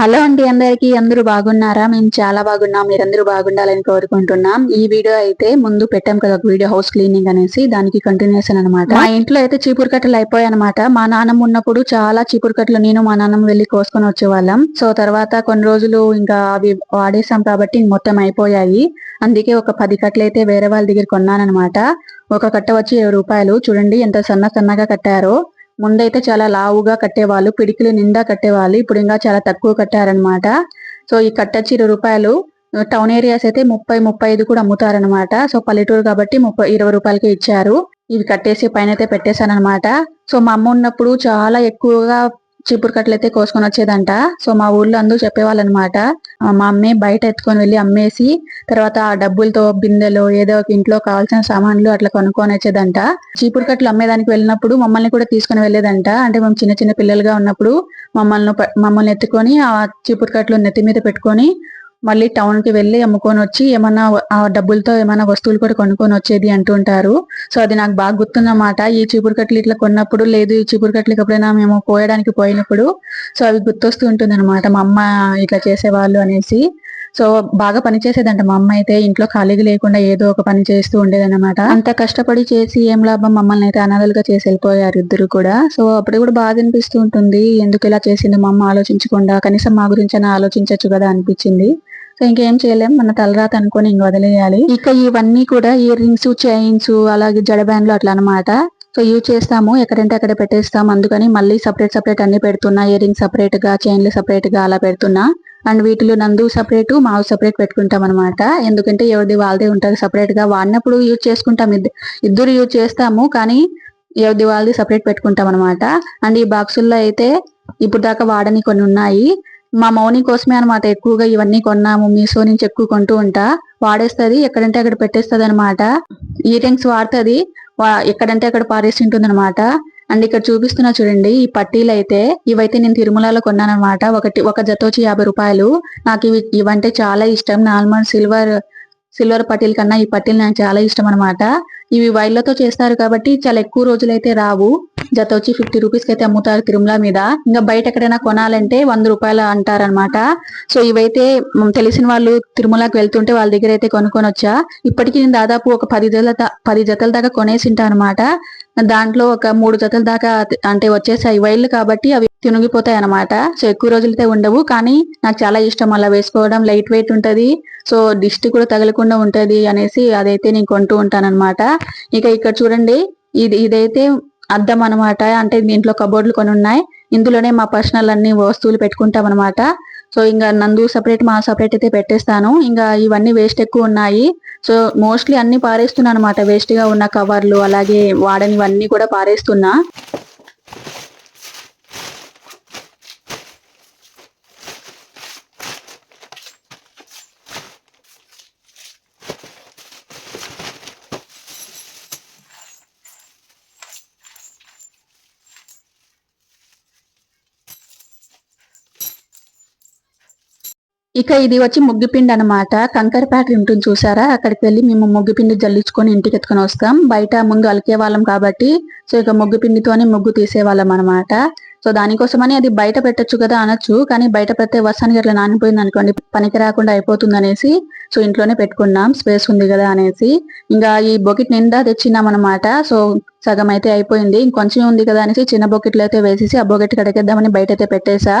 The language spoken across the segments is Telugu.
హలో అండి అందరికీ అందరూ బాగున్నారా? మేము చాలా బాగున్నాం మీరందరూ బాగుండాలని కోరుకుంటున్నాం. ఈ వీడియో అయితే ముందు పెట్టాం కదా ఒక వీడియో హౌస్ క్లీనింగ్ అనేసి దానికి కంటిన్యూషన్ అనమాట మా ఇంట్లో అయితే చీపురు కట్టలు అయిపోయాయి అనమాట మా నాన్నమ్మ ఉన్నప్పుడు చాలా చీపురు కట్టలు నేను మా నాన్నమ్మ వెళ్ళి కోసుకొని వచ్చేవాళ్ళం. సో తర్వాత కొన్ని రోజులు ఇంకా అవి వాడేసాం కాబట్టి మొత్తం అయిపోయాయి. అందుకే ఒక పది కట్టలు అయితే వేరే వాళ్ళ దగ్గర కొన్నానమాట ఒక కట్ట వచ్చి ఇరవై రూపాయలు. చూడండి ఎంత సన్న సన్నగా కట్టారో. ముందైతే చాలా లావుగా కట్టేవాళ్ళు పిడికిలు నిండా కట్టేవాళ్ళు ఇప్పుడు ఇంకా చాలా తక్కువ కట్టారనమాట సో ఈ కట్టచ్చి ఇరవై రూపాయలు టౌన్ ఏరియాస్ అయితే ముప్పై ముప్పై ఐదు కూడా అమ్ముతారనమాట సో పల్లెటూరు కాబట్టి ముప్పై ఇరవై రూపాయలకి ఇచ్చారు. ఇవి కట్టేసి పైన అయితే పెట్టేశానమాట సో మా అమ్మ ఉన్నప్పుడు చాలా ఎక్కువగా చీపురు కట్టలు అయితే కోసుకొని వచ్చేదంట. సో మా ఊర్లో అందరూ చెప్పేవాళ్ళు అనమాట మా అమ్మే బయట ఎత్తుకొని వెళ్ళి అమ్మేసి తర్వాత ఆ డబ్బులతో బిందెలు ఏదో ఒక ఇంట్లో కావాల్సిన సామాన్లు అట్లా కొనుక్కొని వచ్చేదంట. చీపురు కట్టలు అమ్మేదానికి వెళ్ళినప్పుడు మమ్మల్ని కూడా తీసుకుని వెళ్ళేదంట. అంటే మేము చిన్న చిన్న పిల్లలుగా ఉన్నప్పుడు మమ్మల్ని మమ్మల్ని ఎత్తుకొని ఆ చీపురు కట్టలు నెత్తి మీద పెట్టుకొని మళ్ళీ టౌన్కి వెళ్ళి అమ్ముకొని వచ్చి ఏమన్నా ఆ డబ్బులతో ఏమైనా వస్తువులు కూడా కొనుక్కొని వచ్చేది అంటుంటారు సో అది నాకు బాగా గుర్తుందన్నమాట. ఈ చీపురు కట్టలు ఇట్లా కొన్నప్పుడు లేదు ఈ చీపురు కట్టలు ఎప్పుడైనా మేము పోయడానికి పోయినప్పుడు సో అవి గుర్తొస్తూ ఉంటుంది అనమాట మా అమ్మ ఇట్లా చేసేవాళ్ళు అనేసి. సో బాగా పనిచేసేదంట మా అమ్మ అయితే. ఇంట్లో ఖాళీగా లేకుండా ఏదో ఒక పని చేస్తూ ఉండేదన్నమాట. అంత కష్టపడి చేసి ఏం లాభం? మమ్మల్ని అయితే అనాథలుగా చేసి వెళ్ళిపోయారు ఇద్దరు కూడా. సో అప్పుడు కూడా బాధ అనిపిస్తూ ఉంటుంది. ఎందుకు ఇలా చేసింది మా అమ్మ ఆలోచించకుండా కనీసం మా గురించి ఆలోచించవచ్చు కదా అనిపించింది. సో ఇంకేం చేయలేం. మన తలరాత అనుకొని ఇంక వదిలేయాలి. ఇక ఇవన్నీ కూడా ఇయర్ రింగ్స్ చైన్స్ అలాగే జడబ్యాండ్లు అట్లా అనమాట సో యూజ్ చేస్తాము. ఎక్కడంటే అక్కడ పెట్టేస్తాం. అందుకని మళ్ళీ సపరేట్ సపరేట్ అన్ని పెడుతున్నా. ఇయర్ రింగ్ సపరేట్గా చైన్లు సపరేట్గా అలా పెడుతున్నా. అండ్ వీటిలో నందు సపరేట్ మావు సపరేట్ పెట్టుకుంటాం అనమాట ఎందుకంటే ఎవరిది వాళ్ళదే ఉంటుంది సపరేట్గా. వాడినప్పుడు యూజ్ చేసుకుంటాం. ఇద్దరు యూజ్ చేస్తాము. కానీ ఎవరిది వాళ్ళది సపరేట్ పెట్టుకుంటాం అనమాట అండ్ ఈ బాక్సుల్లో అయితే ఇప్పుడు దాకా వాడని కొన్ని ఉన్నాయి. మా మౌని కోసమే అనమాట ఎక్కువగా ఇవన్నీ కొన్నాము. మీషో నుంచి ఎక్కువ కొంటూ ఉంటా. వాడేస్తుంది ఎక్కడంటే అక్కడ పెట్టేస్తుంది అనమాట ఇయర్ రింగ్స్ వాడుతుంది ఎక్కడంటే అక్కడ పారేసి ఉంటుంది అనమాట అండ్ ఇక్కడ చూపిస్తున్నా చూడండి ఈ పట్టీలు అయితే ఇవైతే నేను తిరుమలలో కొన్నానమాట ఒకటి ఒక జత వచ్చి యాభై రూపాయలు. నాకు ఇవి ఇవంటే చాలా ఇష్టం. నార్మల్ సిల్వర్ సిల్వర్ పట్టీల కన్నా ఈ పట్టీలు నాకు చాలా ఇష్టం అనమాట ఇవి వైర్లతో చేస్తారు కాబట్టి చాలా ఎక్కువ రోజులైతే రావు. జత వచ్చి ఫిఫ్టీ రూపీస్కి అయితే అమ్ముతారు తిరుమల మీద. ఇంకా బయట ఎక్కడైనా కొనాలంటే వంద రూపాయలు అంటారనమాట సో ఇవైతే తెలిసిన వాళ్ళు తిరుమలకి వెళ్తుంటే వాళ్ళ దగ్గర అయితే కొనుక్కొని వచ్చా. ఇప్పటికీ నేను దాదాపు ఒక పది జతల పది జతల దాకా కొనేసింటా అనమాట దాంట్లో ఒక మూడు జతల దాకా అంటే వచ్చేసాయి వైర్లు కాబట్టి అవి తినిగిపోతాయి అనమాట సో ఎక్కువ రోజులైతే ఉండవు. కానీ నాకు చాలా ఇష్టం అలా వేసుకోవడం. లైట్ వెయిట్ ఉంటది. సో దిష్టి కూడా తగలకుండా ఉంటది అనేసి అదైతే నేను కొంటూ ఉంటాను అనమాట ఇక ఇక్కడ చూడండి. ఇది ఇదైతే అద్దం అనమాట అంటే దీంట్లో కబోర్డులు కొన్ని ఉన్నాయి ఇందులోనే మా పర్సనల్ అన్ని వస్తువులు పెట్టుకుంటాం అనమాట సో ఇంకా నందు సపరేట్ మా సపరేట్ అయితే పెట్టేస్తాను. ఇంకా ఇవన్నీ వేస్ట్ ఎక్కువ ఉన్నాయి. సో మోస్ట్లీ అన్ని పారేస్తున్నాను అనమాట వేస్ట్గా ఉన్న కవర్లు అలాగే వాడనివన్నీ కూడా పారేస్తున్నా. ఇక ఇది వచ్చి ముగ్గుపిండి అనమాట కంకర ఉంటుంది చూసారా? అక్కడికి వెళ్ళి మేము ముగ్గుపిండి జల్లించుకొని ఇంటికి ఎత్తుకొని వస్తాం. బయట ముందు అలికే వాళ్ళం కాబట్టి సో ఇక ముగ్గుపిండితోనే ముగ్గు తీసేవాళ్ళం అనమాట సో దానికోసమని అది బయట పెట్టొచ్చు కదా అనొచ్చు కానీ బయట పెడితే వర్షానికి అట్లా నానిపోయింది అనుకోండి పనికి రాకుండా అయిపోతుంది అనేసి సో ఇంట్లోనే పెట్టుకున్నాం. స్పేస్ ఉంది కదా అనేసి. ఇంకా ఈ బొకెట్ నిండా తెచ్చినాం అనమాట సో సగం అయితే అయిపోయింది. ఇంకొంచెం ఉంది కదా అనేసి చిన్న బొకెట్లు అయితే వేసేసి ఆ బొకెట్ కడకేద్దామని బయట అయితే పెట్టేసా.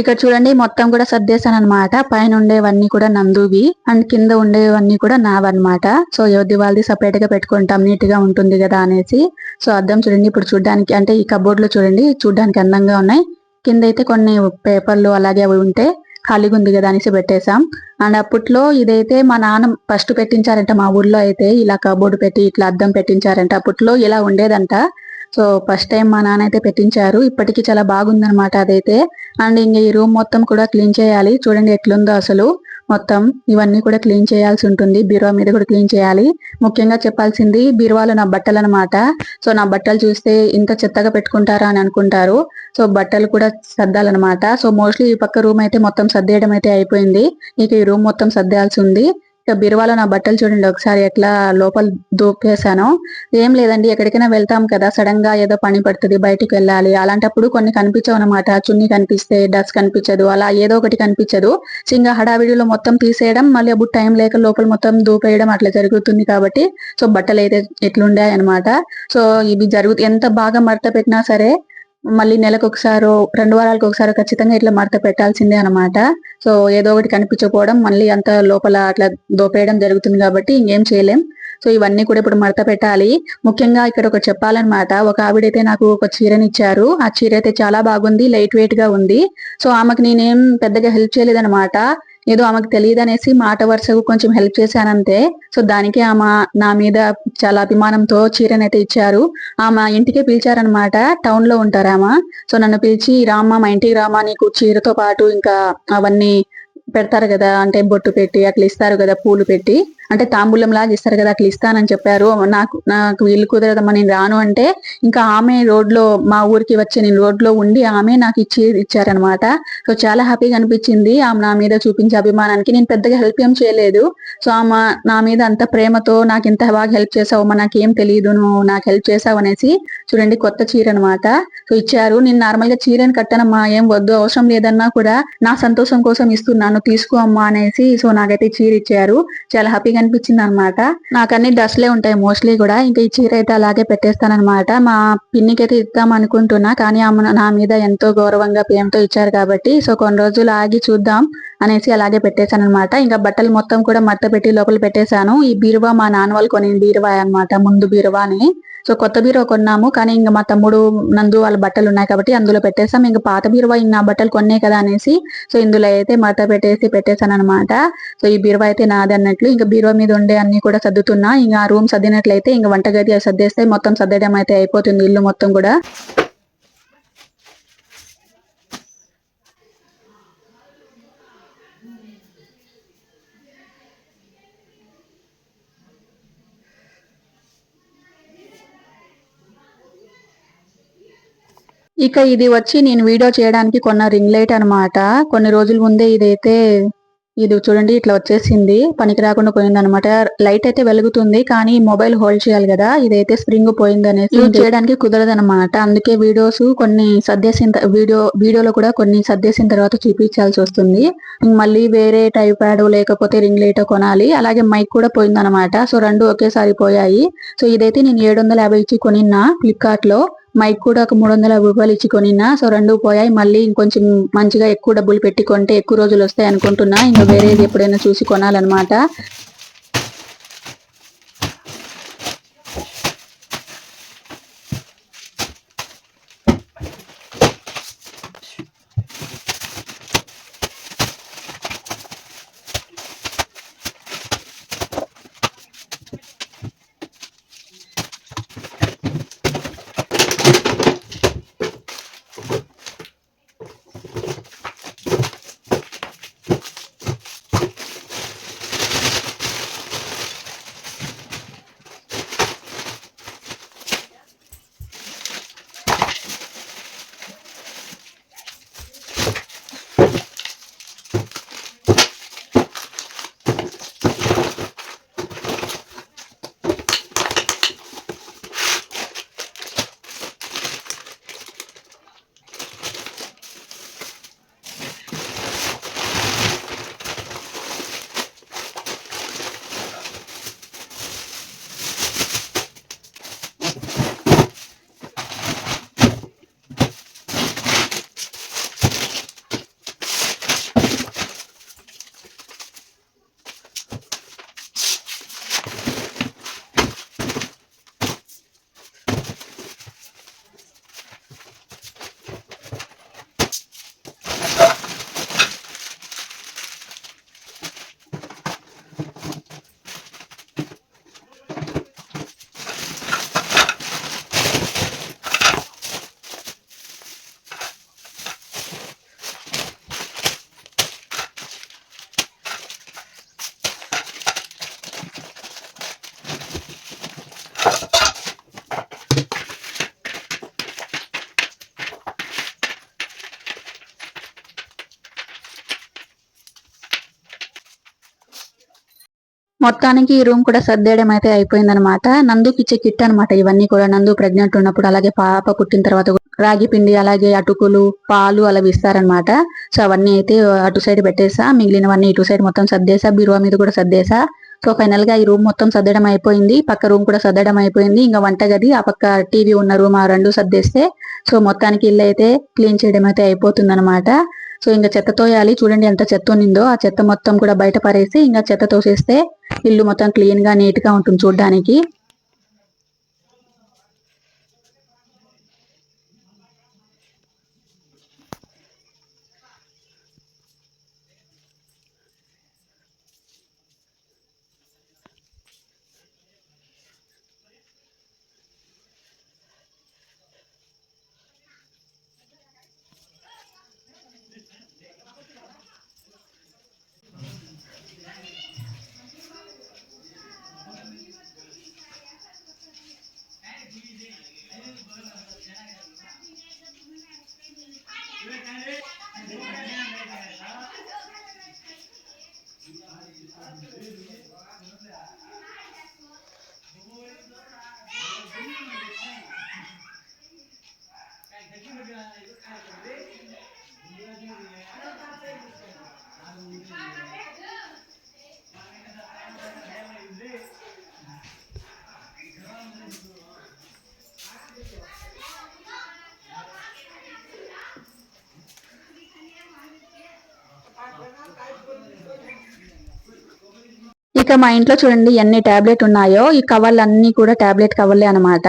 ఇక్కడ చూడండి మొత్తం కూడా సర్దేశాను అనమాట పైన ఉండేవన్నీ కూడా నందువి అండ్ కింద ఉండేవన్నీ కూడా నావన్నమాట. సో ఎవరి వాళ్ళది సపరేట్గా పెట్టుకుంటాం నీట్గా ఉంటుంది కదా అనేసి. సో అద్దం చూడండి ఇప్పుడు చూడడానికి అంటే ఈ కబోర్డ్లో చూడండి చూడడానికి అందంగా ఉన్నాయి. కింద అయితే కొన్ని పేపర్లు అలాగే అవి ఉంటే ఖాళీగా ఉంది కదా అనేసి పెట్టేశాం. అండ్ అప్పట్లో ఇదైతే మా నాన్న ఫస్ట్ పెట్టించారంట మా ఊర్లో అయితే ఇలా కబోర్డు పెట్టి ఇట్లా అద్దం పెట్టించారంట. అప్పట్లో ఇలా ఉండేదంట. సో ఫస్ట్ టైం మా నాన్న అయితే పెట్టించారు. ఇప్పటికి చాలా బాగుందన్నమాట అదైతే. అండ్ ఇంక ఈ రూమ్ మొత్తం కూడా క్లీన్ చేయాలి. చూడండి ఎట్లుందో అసలు మొత్తం. ఇవన్నీ కూడా క్లీన్ చేయాల్సి ఉంటుంది. బీరువా మీద కూడా క్లీన్ చేయాలి. ముఖ్యంగా చెప్పాల్సింది బీరువాలో నా బట్టలు అనమాట సో నా బట్టలు చూస్తే ఇంత చెత్తగా పెట్టుకుంటారా అని అనుకుంటారు. సో బట్టలు కూడా సర్దాలన్నమాట. సో మోస్ట్లీ ఈ పక్క రూమ్ అయితే మొత్తం సర్దేయడం అయితే అయిపోయింది. ఇక ఈ రూమ్ మొత్తం సర్దాల్సి ఉంది. ఇక బీరువాలో నా బట్టలు చూడండి ఒకసారి ఎట్లా లోపల దూపేశాను ఏం లేదండి ఎక్కడికైనా వెళ్తాం కదా సడన్గా ఏదో పని పడుతుంది బయటికి వెళ్ళాలి. అలాంటప్పుడు కొన్ని కనిపించవు అనమాట చున్నీ కనిపిస్తే డస్ కనిపించదు అలా ఏదో ఒకటి కనిపించదు. సో ఇంకా హడావిడిలో మొత్తం తీసేయడం మళ్ళీ అప్పుడు టైం లేక లోపల మొత్తం దూపేయడం అట్లా జరుగుతుంది కాబట్టి సో బట్టలు అయితే ఎట్లుండాయి అనమాట సో ఇవి జరుగు ఎంత బాగా మడత పెట్టినా సరే మళ్ళీ నెలకు ఒకసారి రెండు వారాలకు ఒకసారి ఖచ్చితంగా ఇట్లా మడత పెట్టాల్సిందే అనమాట సో ఏదో ఒకటి కనిపించకపోవడం మళ్ళీ అంత లోపల అట్లా దోపేయడం జరుగుతుంది కాబట్టి ఇంకేం చేయలేం. సో ఇవన్నీ కూడా ఇప్పుడు మడత పెట్టాలి. ముఖ్యంగా ఇక్కడ ఒక చెప్పాలన్నమాట. ఒక ఆవిడైతే నాకు ఒక చీరని ఇచ్చారు. ఆ చీర అయితే చాలా బాగుంది లైట్ వెయిట్గా ఉంది. సో ఆమెకు నేనేం పెద్దగా హెల్ప్ చేయలేదన్నమాట. ఏదో ఆమెకు తెలియదు అనేసి మాట వరుసకు కొంచెం హెల్ప్ చేశానంతే. సో దానికి ఆమె నా మీద చాలా అభిమానంతో చీరనైతే ఇచ్చారు. ఆమె ఇంటికే పిలిచారనమాట టౌన్లో ఉంటారు ఆమె. సో నన్ను పిలిచి రామ్మా మా ఇంటికి రామా నీకు చీరతో పాటు ఇంకా అవన్నీ పెడతారు కదా అంటే బొట్టు పెట్టి అట్లా ఇస్తారు కదా పూలు పెట్టి. అంటే తాంబూలం లాగా ఇస్తారు కదా అట్లా ఇస్తానని చెప్పారు. నాకు నాకు వీళ్ళు కుదరదమ్మా నేను రాను అంటే ఇంకా ఆమె రోడ్లో మా ఊరికి వచ్చి నేను రోడ్లో ఉండి ఆమె నాకు ఇచ్చి ఇచ్చారనమాట సో చాలా హ్యాపీగా అనిపించింది. ఆమె నా మీద చూపించే అభిమానానికి నేను పెద్దగా హెల్ప్ ఏం చేయలేదు. సో ఆమె నా మీద అంత ప్రేమతో నాకు ఇంత బాగా హెల్ప్ చేసావు నాకు ఏం తెలియదు నువ్వు నాకు హెల్ప్ చేసావు అనేసి చూడండి కొత్త చీర అనమాట సో ఇచ్చారు. నేను నార్మల్గా చీరని కట్టనమ్మా ఏం వద్దు అవసరం లేదన్నా కూడా నా సంతోషం కోసం ఇస్తున్నాను తీసుకో అమ్మా అనేసి సో నాకైతే చీర ఇచ్చారు. చాలా హ్యాపీగా అనిపించింది అనమాట నాకు అన్ని డ్రెస్లే ఉంటాయి మోస్ట్లీ కూడా. ఇంకా ఈ చీర అయితే అలాగే పెట్టేస్తానమాట మా పిన్నికి అయితే ఇద్దాం అనుకుంటున్నా కానీ ఆమె నా మీద ఎంతో గౌరవంగా ప్రేమతో ఇచ్చారు కాబట్టి. సో కొన్ని రోజులు ఆగి చూద్దాం. అనేసి అలాగే పెట్టేశాను అనమాట ఇంకా బట్టలు మొత్తం కూడా మట్ట పెట్టి లోపల పెట్టేశాను. ఈ బీరువా మా నాన్న వాళ్ళు కొని బీరువా అన్నమాట ముందు బీరువాని సో కొత్త బీరువా కొన్నాము. కానీ ఇంకా మా తమ్ముడు నందు వాళ్ళ బట్టలు ఉన్నాయి కాబట్టి అందులో పెట్టేసాం ఇంకా పాత బీరువా ఇంకా బట్టలు కొన్నాయి కదా అనేసి సో ఇందులో అయితే మడత పెట్టేసి పెట్టేశాను అనమాట సో ఈ బీరువా అయితే నాది అన్నట్లు. ఇంకా బీరువా మీద ఉండే అన్ని కూడా సర్దుతున్నా. ఇంకా రూమ్ సర్దినట్లయితే ఇంకా వంటగది సర్దేస్తే మొత్తం సర్దడం అయితే అయిపోతుంది ఇల్లు మొత్తం కూడా. ఇక ఇది వచ్చి నేను వీడియో చేయడానికి కొన్న రింగ్ లైట్ అనమాట కొన్ని రోజుల ముందే ఇదైతే ఇది చూడండి ఇట్లా వచ్చేసింది. పనికి రాకుండా పోయింది అనమాట లైట్ అయితే వెలుగుతుంది కానీ మొబైల్ హోల్డ్ చేయాలి కదా. ఇదైతే స్ప్రింగ్ పోయింది అనేసి చేయడానికి కుదరదు అనమాట అందుకే వీడియోస్ కొన్ని సర్దేసిన వీడియో వీడియోలో కూడా కొన్ని సర్దేసిన తర్వాత చూపించాల్సి వస్తుంది. మళ్ళీ వేరే టైప్ ప్యాడ్ లేకపోతే రింగ్ లైట్ కొనాలి. అలాగే మైక్ కూడా పోయింది అనమాట సో రెండు ఒకేసారి పోయాయి. సో ఇదైతే నేను ఏడు వందల యాభై ఇచ్చి కొనిన్నా ఫ్లిప్కార్ట్లో. మైక్ కూడా ఒక మూడు వందల రూపాయలు ఇచ్చి కొనినా. సో రెండు పోయాయి. మళ్ళీ ఇంకొంచెం మంచిగా ఎక్కువ డబ్బులు పెట్టి కొంటే ఎక్కువ రోజులు వస్తాయి అనుకుంటున్నా. ఇంకా వేరేది ఎప్పుడైనా చూసి కొనాలన్నమాట. మొత్తానికి ఈ రూమ్ కూడా సర్దేయడం అయితే అయిపోయిందనమాట నందుకి ఇచ్చే కిట్ అనమాట ఇవన్నీ కూడా. నందు ప్రెగ్నెంట్ ఉన్నప్పుడు అలాగే పాప పుట్టిన తర్వాత రాగి పిండి అలాగే అటుకులు పాలు అలా ఇస్తారనమాట సో అవన్నీ అయితే అటు సైడ్ పెట్టేసా. మిగిలినవన్నీ ఇటు సైడ్ మొత్తం సర్దేసా. బీరువా మీద కూడా సర్దేసా. సో ఫైనల్గా ఈ రూమ్ మొత్తం సర్దడం అయిపోయింది. పక్క రూమ్ కూడా సర్దడం అయిపోయింది. ఇంకా వంటగది ఆ పక్క టీవీ ఉన్న రూమ్ ఆ రెండు సర్దేస్తే సో మొత్తానికి ఇల్లు అయితే క్లీన్ చేయడం అయితే అయిపోతుంది అనమాట సో ఇంకా చెత్త తోయాలి. చూడండి ఎంత చెత్త ఉన్నిందో. ఆ చెత్త మొత్తం కూడా బయట పారేసి ఇంకా చెత్త తోసేస్తే ఇల్లు మొత్తం క్లీన్గా నీట్గా ఉంటుంది చూడడానికి. ఇక మా ఇంట్లో చూడండి ఎన్ని టాబ్లెట్ ఉన్నాయో. ఈ కవర్లు అన్ని కూడా టాబ్లెట్ కవర్లే అనమాట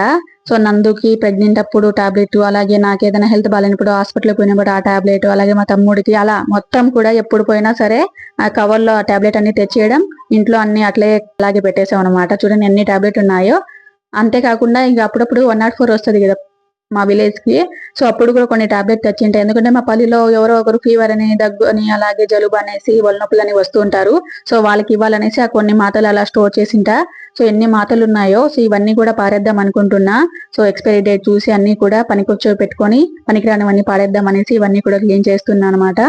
సో నందుకి ప్రెగ్నెంట్ అప్పుడు టాబ్లెట్ అలాగే నాకు ఏదైనా హెల్త్ బాగాలేనప్పుడు హాస్పిటల్ పోయినప్పుడు ఆ టాబ్లెట్ అలాగే మా తమ్ముడికి అలా మొత్తం కూడా ఎప్పుడు పోయినా సరే ఆ కవర్లో ఆ టాబ్లెట్ అన్ని తెచ్చేయడం ఇంట్లో అన్ని అట్లే అలాగే పెట్టేసాం అనమాట చూడండి ఎన్ని టాబ్లెట్ ఉన్నాయో. అంతేకాకుండా ఇంకా అప్పుడప్పుడు వన్ నాట్ ఫోర్ వస్తుంది కదా మా విలేజ్కి. సో అప్పుడు కూడా కొన్ని టాబ్లెట్ తెచ్చింటాయి ఎందుకంటే మా పల్లిలో ఎవరో ఒకరు ఫీవర్ అని దగ్గు అని అలాగే జలుబు అనేసి ఒళ్ళు అని వస్తూ ఉంటారు. సో వాళ్ళకి ఇవ్వాలనేసి ఆ కొన్ని మాటలు అలా స్టోర్ చేసింటా. సో ఎన్ని మాతలు ఉన్నాయో సో ఇవన్నీ కూడా పారేద్దాం అనుకుంటున్నా. సో ఎక్స్పైరీ డేట్ చూసి అన్ని కూడా పనికొచ్చో పెట్టుకొని పనికిరానివన్నీ పారేద్దాం అనేసి ఇవన్నీ కూడా క్లీన్ చేస్తున్నా అనమాట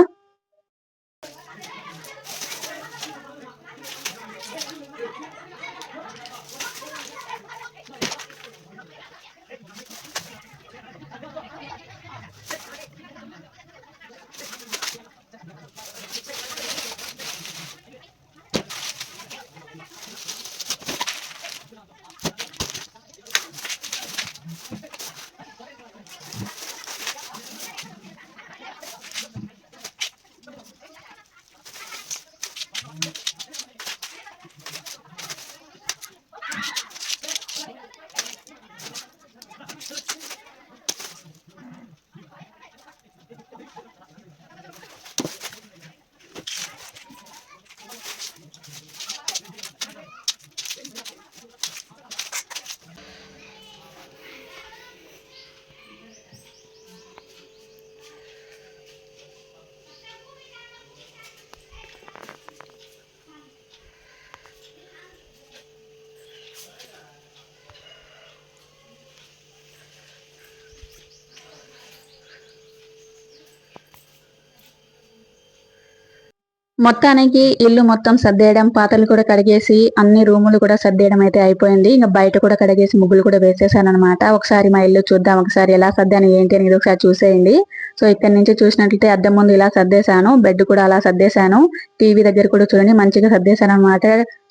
మొత్తానికి ఇల్లు మొత్తం సర్దేయడం పాతలు కూడా కడిగేసి అన్ని రూములు కూడా సర్దేయడం అయితే అయిపోయింది. ఇంకా బయట కూడా కడిగేసి ముగ్గులు కూడా వేసేసాను అనమాట ఒకసారి మా ఇల్లు చూద్దాం ఒకసారి ఎలా సర్దాను ఏంటి అనేది ఒకసారి చూసేయండి. సో ఇక్కడ నుంచి చూసినట్లయితే అద్దం ముందు ఇలా సర్దేశాను బెడ్ కూడా అలా సర్దేశాను టీవీ దగ్గర కూడా చూడండి మంచిగా సర్దేశాను అనమాట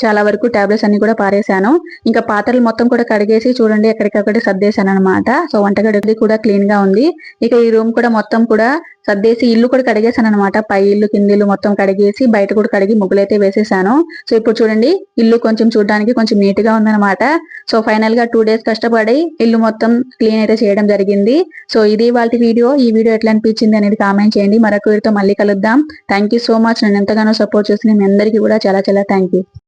చాలా వరకు టాబ్లెట్స్ అన్ని కూడా పారేశాను. ఇంకా పాత్రలు మొత్తం కూడా కడిగేసి చూడండి ఎక్కడికక్కడ సర్దేశాను అనమాట సో వంటగడి కూడా క్లీన్గా ఉంది. ఇక ఈ రూమ్ కూడా మొత్తం కూడా సర్దేసి ఇల్లు కూడా కడిగేశాను అనమాట పై ఇల్లు కింది ఇల్లు మొత్తం కడిగేసి బయట కూడా కడిగి ముగ్గులైతే వేసేసాను. సో ఇప్పుడు చూడండి ఇల్లు కొంచెం చూడడానికి కొంచెం నీట్గా ఉందన్నమాట. సో ఫైనల్గా టూ డేస్ కష్టపడి ఇల్లు మొత్తం క్లీన్ అయితే చేయడం జరిగింది. సో ఇది వాళ్ళ వీడియో. ఈ వీడియో ఎట్లా అనిపించింది అనేది కామెంట్ చేయండి. మరొక వీడితో మళ్ళీ కలుద్దాం. Thank so much. నన్ను ఎంతగానో సపోర్ట్ చేసిన మీ అందరికీ కూడా చాలా చాలా థ్యాంక్